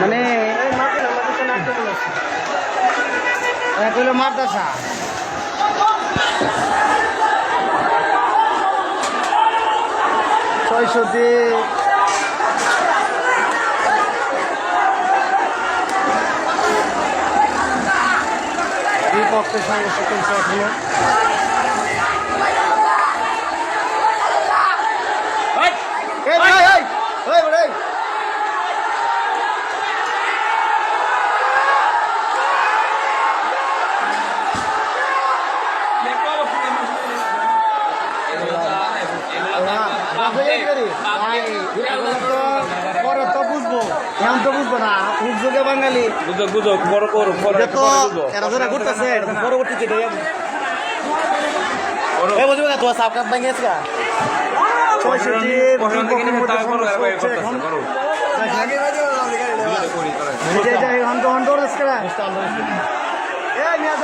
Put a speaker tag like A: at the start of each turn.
A: মানে এক হলো মাদ্রাসা ছয়শতে বিপক্ষের সংঘর্ষ চলছে এখনও। পরে তো বুঝব এখন তো বুঝব না বুঝব বাঙালি
B: বুঝো বুঝো বড় করো বড়
A: তো এরা যারা ঘুরতেছে বুঝবে না তোমার সাপ কাপ ভেঙে গেছে ছয়ষট্টি এখন। কেরা? এই নিয়ে